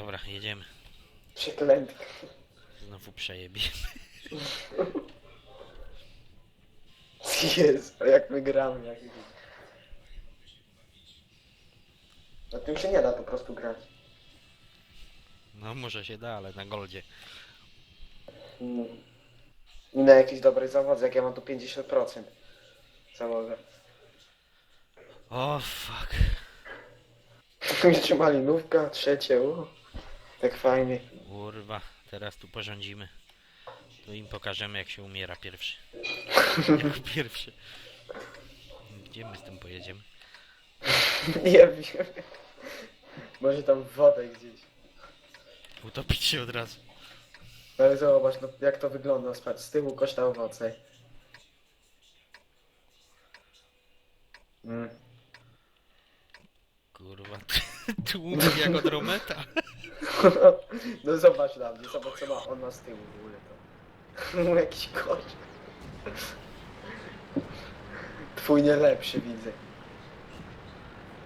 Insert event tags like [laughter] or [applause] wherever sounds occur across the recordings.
Dobra, jedziemy. Przeklęty. Znowu przejebie. Jezu, jak my gramy, jak Na tym się nie da po prostu grać. No może się da, ale na goldzie. Mm. I na jakiś dobry zawód, jak ja mam tu 50% zawodu. O fuck. [laughs] Jeszcze malinówka, trzecie, u. Tak fajnie. Kurwa, teraz tu porządzimy. Tu im pokażemy jak się umiera pierwszy. [laughs] Jako pierwszy. Gdzie my z tym pojedziemy? [laughs] Nie wiem. Może tam w wodę gdzieś. Utopić się od razu. No ale zobacz, no, jak to wygląda. Patrz, z tyłu koszta owoce. Mm. Kurwa, [laughs] tłum jak od Rometa. [laughs] No zobacz na mnie, zobacz co ma on ma z tyłu w ogóle to. [laughs] Jakiś kosz. Twój nie lepszy widzę.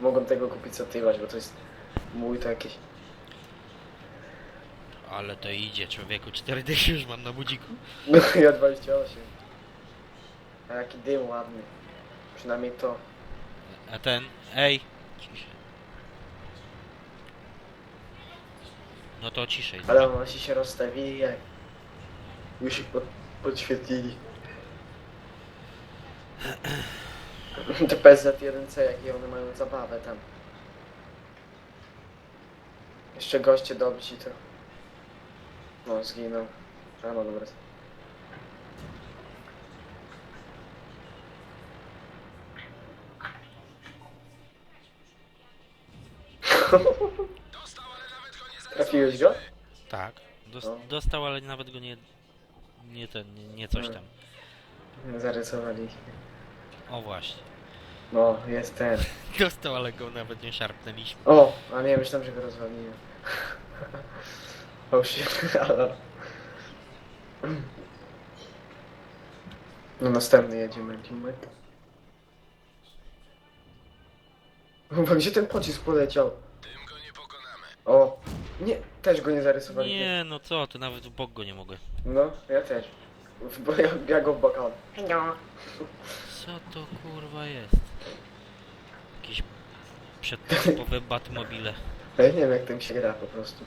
Mogą tego kupić co ty masz, bo to jest mój to jakieś. Ale to idzie, człowieku, 4 dychy już mam na budziku. [laughs] No ja 28. A jaki dym ładny. Przynajmniej to. A ten, ej, ciszej. No to ciszej. Ale oni się rozstawili jak. Już ich pod, podświetlili. To PZ1C, jakie one mają zabawę tam. Jeszcze goście dobrzy to. No, zginął. A no dobra. [laughs] Trafiłeś go? Tak, dos No. dostał, ale nawet go nie, nie ten, nie, nie coś tam. Zarysowaliśmy. O właśnie. No, jest ten. [laughs] Dostał, ale go nawet nie szarpnęliśmy. O, a nie, myślałem, że go rozwaliłem. [laughs] Oh shit. [laughs] No następny jedziemy, teammate. Chyba gdzie ten pocisk poleciał? O, nie, też go nie zarysowaliśmy. Nie, no co, to nawet w bok go nie mogę. No, ja też. Bo ja, ja go w boka. Co to kurwa jest? Jakieś przedtypowe Batmobile. Ja nie wiem jak tym się gra po prostu.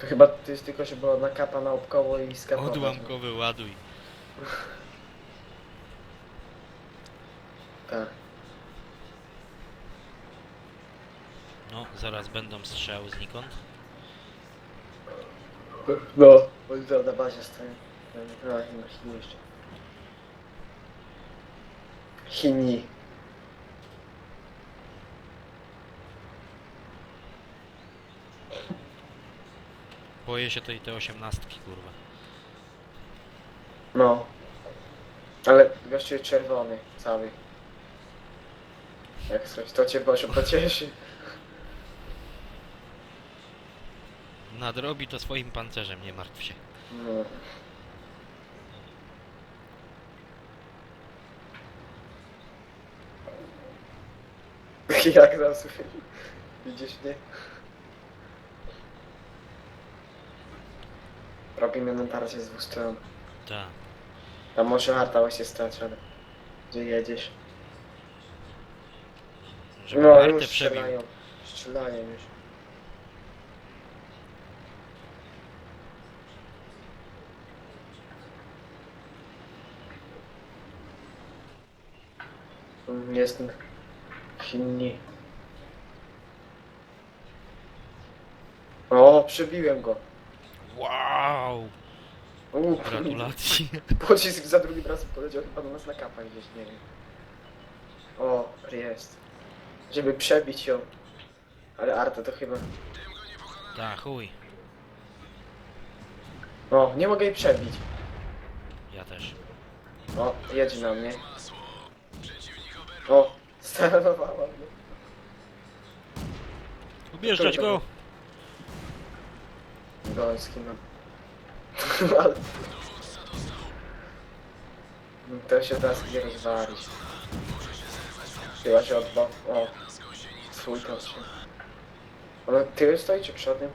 To chyba to jest tylko się było na kapa na obkoło i skatować. Odłamkowy ładuj. Tak. No, zaraz będą strzały znikąd. No, bo już na bazie stoją. No, nie ma Chin jeszcze. Chini. Boję się tej te osiemnastki, kurwa. No. Ale gościu jest czerwony cały. Jak coś, to cię Bosiu pocieszy. Nadrobi to swoim pancerzem, nie martw się. No. Jak raz widzisz mnie? Robimy na tarcie z dwóch stron. Tak. Tam może harta właśnie stać, ale gdzie jedziesz? Żeby no artę już przebił. strzelają. Strzelają już. Mm, Jestem Chinni. O, przebiłem go. Wow! Uuu, Gratulacje. [laughs] Pocisk za drugim razem poleciał chyba do nas na kapa gdzieś, nie wiem. O, jest. Żeby przebić ją. Ale Arta to chyba... Tak, chuj. O, nie mogę jej przebić. Ja też. O, jedzie na mnie. O, stanowała mnie. Ubieżdżać go! Dolski, no. [laughs] Ale... No To się teraz nie rozwalić. Chyba się odba... O. trójka trzy. Ona tyłem stoi czy przodem?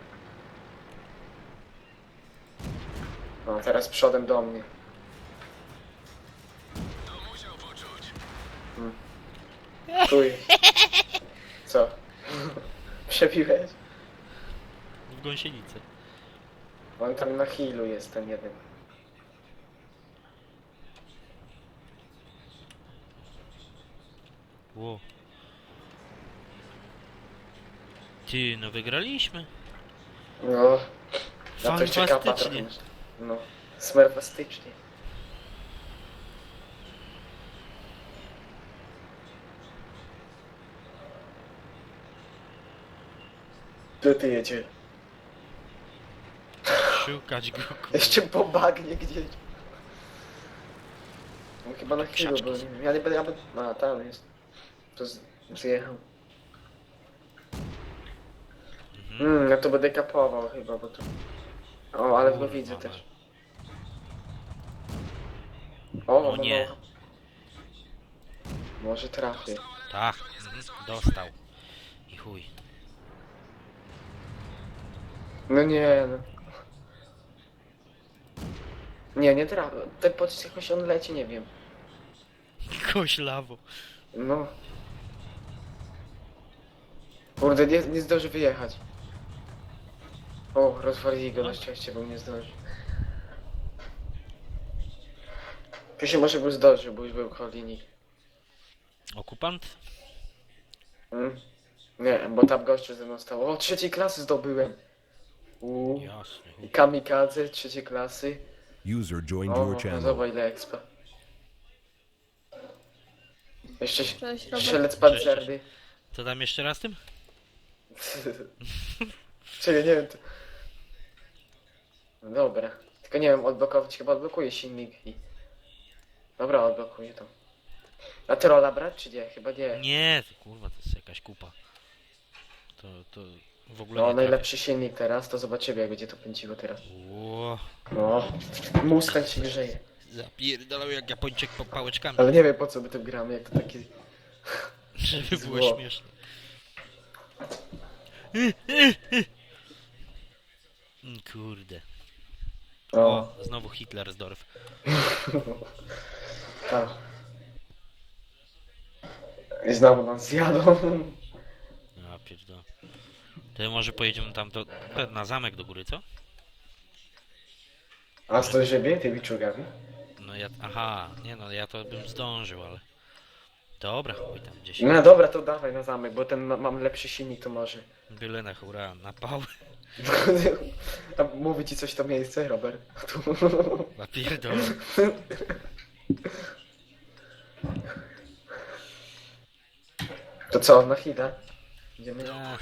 No teraz przodem do mnie. Tuj. Co? Przebiłeś? W gąsienicę. On tam na healu jest ten jeden. Ło. Ty, no wygraliśmy. No. Na to jeszcze kapa trochę. Fantastycznie. muszę- No. Smerfastycznie. Tu ty jedzie. Szukać go, kurwa. Jeszcze po bagnie gdzieś. No, chyba na chwilę, bo Krzaczki. Ja nie będę, ja będę... A, tam jest. To z... zjechał. Mhm. Mm, ja to będę kapował chyba, bo to... O, ale go widzę mać. też. O, O no, nie. no. Może trafię. Tak, mhm. dostał. I chuj. No nie, no. Nie, nie trafię. Ten pocisk jakoś on leci, nie wiem. Koślawo. No. Kurde, nie, nie zdąży wyjechać. O, rozwalili go na szczęście, bo nie zdąży. Pierwszy może by zdążył, bo już był Kolinik. Okupant? Mm. Nie, bo tam gościu ze mną stał. O, trzeciej klasy zdobyłem. I kamikadze trzeciej klasy. User joined O, your channel. zobacz ile expa. Jeszcze Cześć, Robert. strzelec pancerny. Co tam jeszcze raz tym? [laughs] Czekaj, nie wiem. To... No Dobra. Tylko nie wiem, odblokować chyba odblokuje silnik i... Dobra, odblokuję to. A trolla brać czy nie? Chyba nie. Nie, to kurwa, to jest jakaś kupa. To, to w ogóle No, nie najlepszy silnik teraz, to zobaczymy jak będzie to pędziło teraz. Ło, No. Mustang się grzeje. zapierdalał jak Japończyk po pałeczkami, Ale nie wiem po co my tym gramy, jak to taki... [laughs] żeby było Zło. śmieszne. Mm, Kurde. O, O, znowu Hitlersdorf. [laughs] tak. I znowu nas zjadą. Ja pierdolę. To może pojedziemy tam do, na zamek do góry, co? A stoi żebie tymi czugami? No ja, aha, nie no, ja to bym zdążył, ale... Dobra, chuj tam gdzieś. No dobra, to dawaj na zamek, bo ten ma, mam lepszy silnik, to może. Byle na hura, na pał. [laughs] A mówi ci coś to miejsce, Robert? [laughs] Tu. Napierdolę. To co, na chwilę? Idziemy? Ja,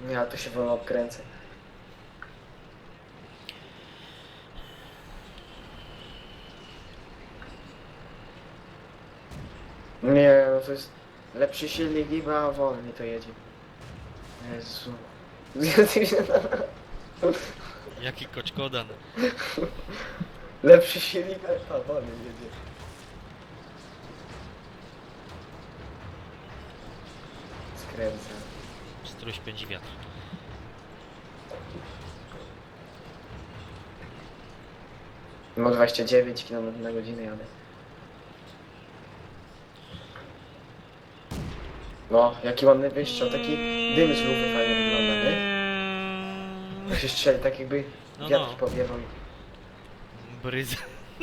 Nie, ale to się wolno obkręcę. Nie, no to jest lepszy silnik niby, a wolniej to jedzie. Jezu. jaki koczkodan. Lepszy silnik, a wolniej jedzie. Skręcę. Struś pędzi wiatr. No 29 km na godzinę jadę. No, jaki ładny wyjście, taki dym z lufy fajnie wygląda, nie? Jak się strzeli, tak jakby No, wiatr no. powiewał. Bryz.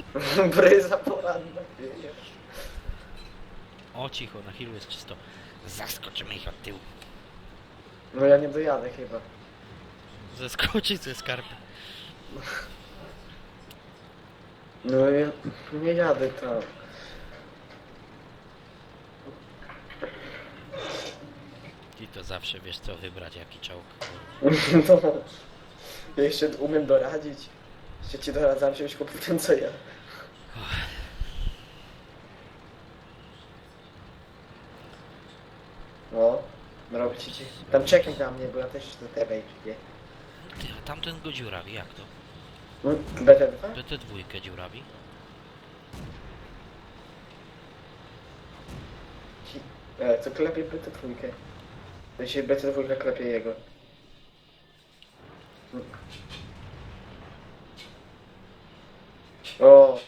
[laughs] Bryza poranna wieje. O, cicho, na chwilę jest czysto. Zaskoczymy ich od tyłu. No ja nie dojadę chyba. Zeskoczyć ze skarpy. No ja nie jadę tam. Ty to zawsze wiesz co wybrać, jaki czołg. [laughs] No, ja jeszcze umiem doradzić. Jeszcze ci doradzam po tym co ja. No, robi ci ci. Tam czekaj na mnie, bo ja też do tebe idę. Ty, a tamten go dziurawi, jak to? No, BT2? To te dwójkę dziurawi? Ci... E, co klepie BT2. To się BT2 klepie jego. O!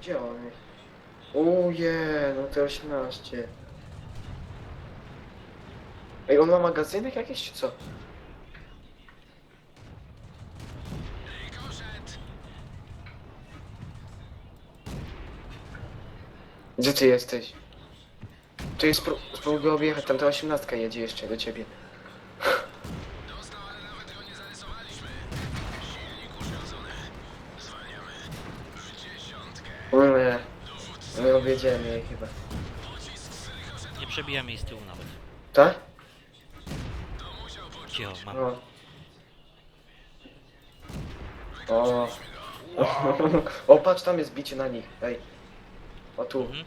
Gdzie on jest? Uje, no to 18. Ej, on ma magazynek jakieś czy co? Gdzie ty jesteś? Tu jest spró- spróbuj go objechać, tam ta 18 jedzie jeszcze do ciebie. Objedziemy jej chyba. Nie przebijamy jej z tyłu nawet. Tak? Cicho, mam. O. O. [laughs] O, patrz, tam jest bicie na nich. Ej. O tu. Mhm.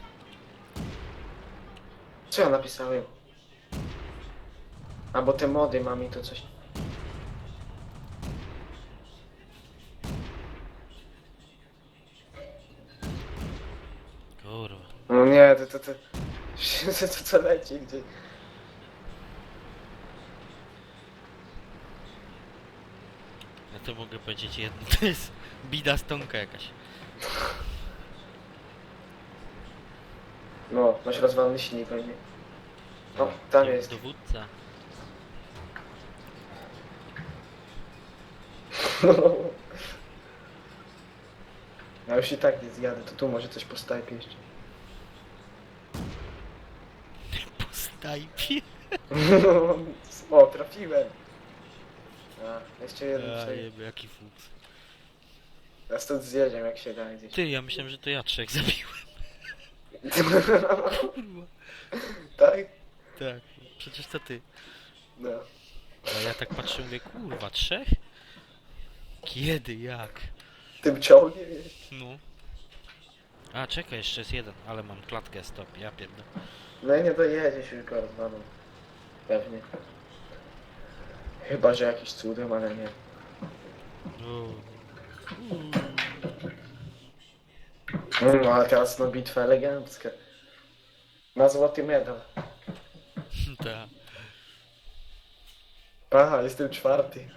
Co ja napisałem? Albo te mody mam i to coś. To to to. To to co leci gdzieś. Ja to mogę powiedzieć jedno. To jest bida stonka jakaś. No, masz rozwalony silnik pewnie. O, tam Do- jest. Dowódca. Ja już i tak nie zjadę, to tu może coś postawię jeszcze. Postajpie. [laughs] o, trafiłem. A, jeszcze jeden A, przejdzie. jeby, jaki fuks. Ja stąd zjedziemy jak się da gdzieś. Ty, ja myślałem, że to ja trzech zabiłem. Kurwa. tak? Tak. Przecież to ty. No. A ja tak patrzę, mówię, kurwa, trzech? Kiedy, jak? Tym czołgiem jest. No. A, czekaj, jeszcze jest jeden, ale mam klatkę stop, ja pierdolę. No i nie dojedziesz już go rozwaną. Pewnie. Chyba, że jakiś cudem, ale nie. O. No, ale teraz no bitwa elegancka. Na złoty medal. [laughs] Ta. Aha, jestem czwarty.